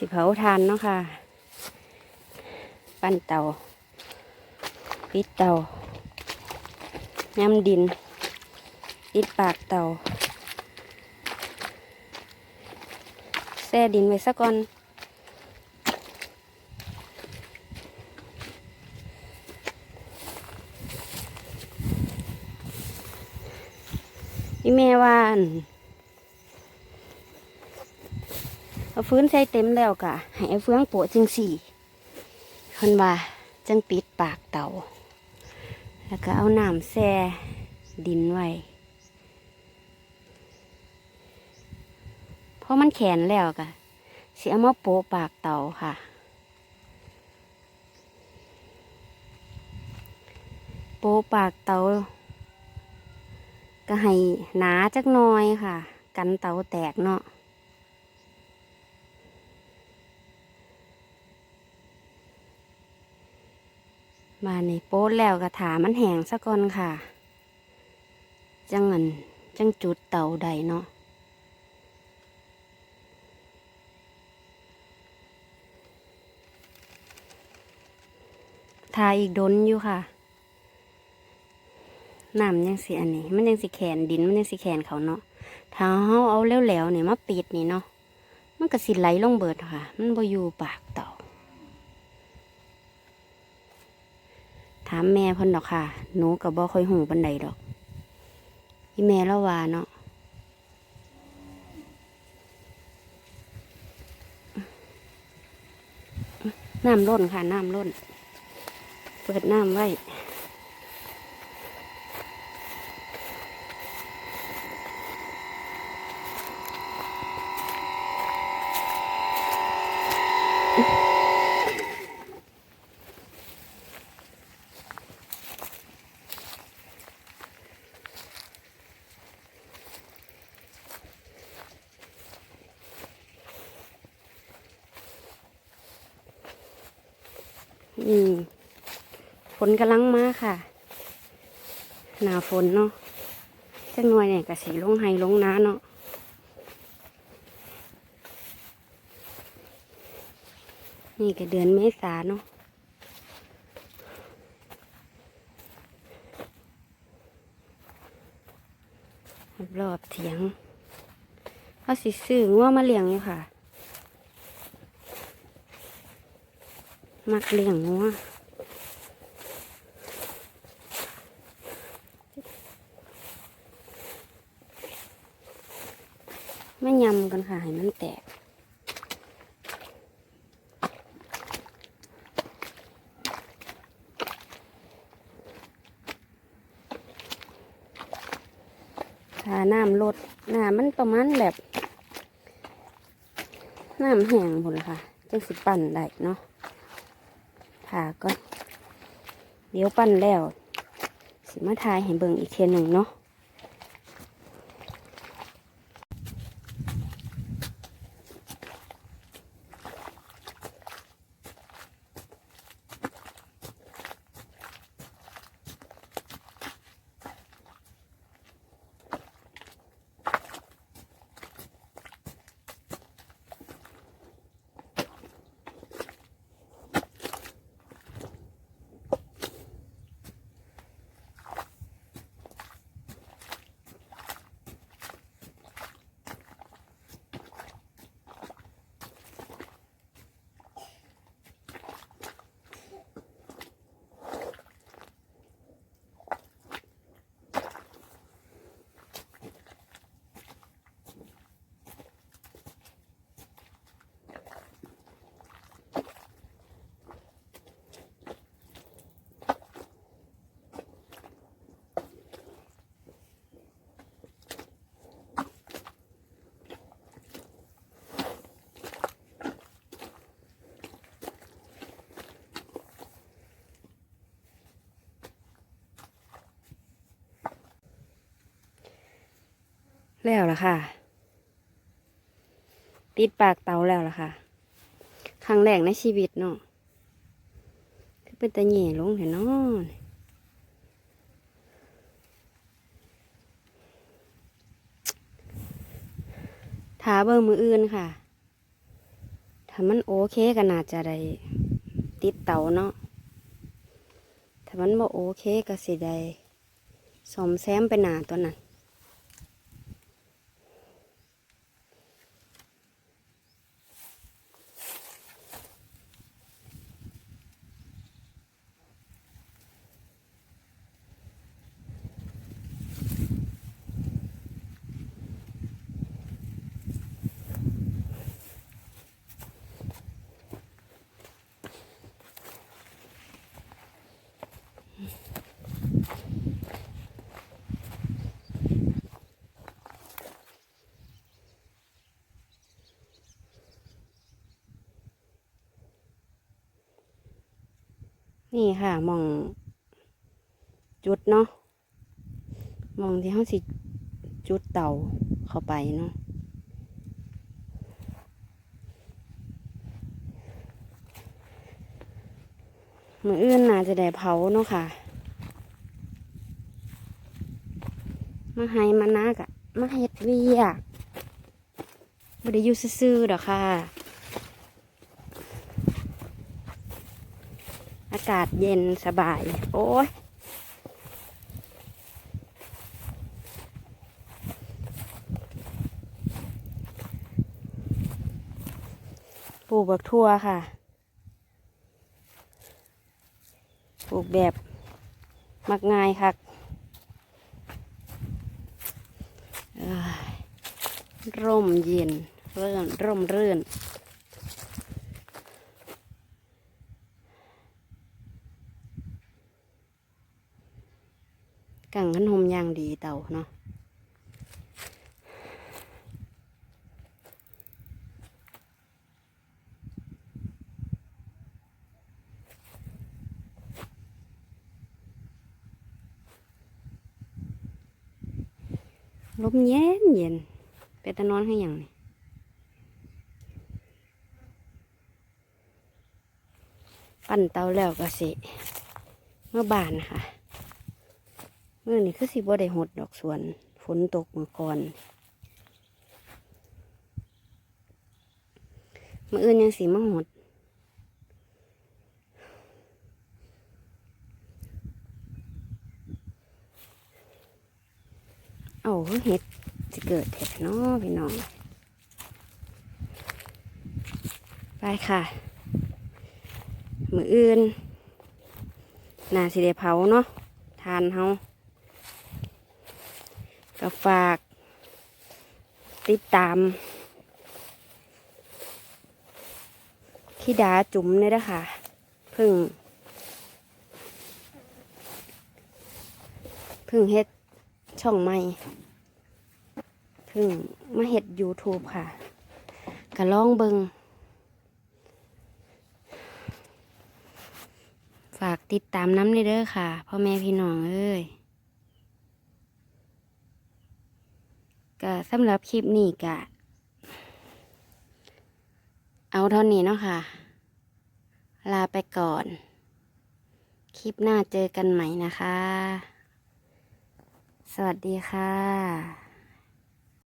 สิเผาทานเนาะค่ะ ปั้นเตาปิดเตาย้ำดินปิดปากเตาแช่ดินไว้สักก่อนพี่แม่ว่าอั่น เอาฟื้นใส่เต็มแล้วกะให้เฟืองโปะจังสี่คนว่าจังปิดปากเตาแล้วก็เอาน้ำแช่ดินไว้เพราะมันแขนแล้วกะเสียมาโปะปากเตาค่ะโปะปากเตาก็ให้หนาจักน้อยค่ะ กันเตาแตกเนาะ มาในโป๊ดแล้วก็ถามันแห้งซะก่อนค่ะ จังเงินจังจุดเตาใดเนาะทาอีกดนอยู่ค่ะน้ำยังสิอันนี้ มันยังสิแขนดินมันยังสิแขนเขาเนาะถ้าเฮาเอาแล้วๆเนี่ยมาปิดนี่เนาะมันก็สิไหลลงเบิดค่ะ มันบ่อยู่ปากเต่าถามแม่เพิ่นดอกค่ะ หนูกับบ่ค่อยหูปันใดดอกอีแม่ละวาเนาะน้ำล้นค่ะ น้ำล้น เปิดน้ำไว้ อืมฝนกำลังมาค่ะ หนาฝนเนาะจังหน่วยเนี่ยกะสีลงไฮลงน้าเนาะนี่ก็เดือนเมษาเนาะรอบเถียงเขาสิซื้องัวมาเลี้ยงอยู่ค่ะ มักเลี้ยงงัวไม่ยำกันค่ะให้มันแตกถ้าน้ำลดน้ำมันประมาณแบบน้ำแห้งหมดเลยค่ะจังสิปั่นได้เนาะ ผ่าก่อนเดี๋ยวปั้นแล้ว สิมาทายให้เบิ่งอีกเทียหนึ่งเนาะ แล้วล่ะค่ะปิดปากเตาแล้วล่ะค่ะ ครั้งแรกในชีวิตเนาะคือเป็นตะแหน่ลงเห็นเนาะถาเบิ่งมืออื่นค่ะ ถ้ามันโอเคก็น่าจะได้ติดเตาเนาะ ถ้ามันบ่โอเคก็สิได้สมแซมไปหนาตัวนั้น นี่ค่ะมอง จุดเนาะมองที่เขาสิจุดเตาเข้าไปเนาะมืออื่นน่าจะได้เผาเนาะค่ะ มาให้มานักอะมาเฮ็ดเวียกบ่ได้อยู่ซื่อๆดอกค่ะ อากาศเย็นสบาย โอ้ยปลูกบักทั่วค่ะ ปลูกแบบ มักง่ายค่ะร่มเย็นเรื่อนร่มรื่น กังขันหมยางดีเต่าเนาะลมเย็นเย็นเป็นตะนอนให้อย่างนี่ปั่นเตาแล้วก็สิเมื่อบานค่ะ มื่อนี้คือสิบ่ได้หดดอกสวนฝนตกเมื่อก่อนเมื่ออื่นยังสีมาหดเอาเห็ดจะเกิดเห็ดเนาะพี่น้อง ไปค่ะ มืออื่นน่าสิได้เผาเนาะทานเฮา ก็ฝาก ติดตามที่ดาจุ๋มเนี่ยนะคะพึ่งพึ่งเฮ็ดช่องใหม่พึ่งมาเฮ็ด YouTube ค่ะก็ลองเบิงฝากติดตามน้ำเลยเด้อค่ะพ่อแม่พี่น้องเอ้ย ก็สำหรับคลิปนี้ก็เอาเท่านี้เนาะค่ะ ลาไปก่อน คลิปหน้าเจอกันใหม่นะคะ สวัสดีค่ะ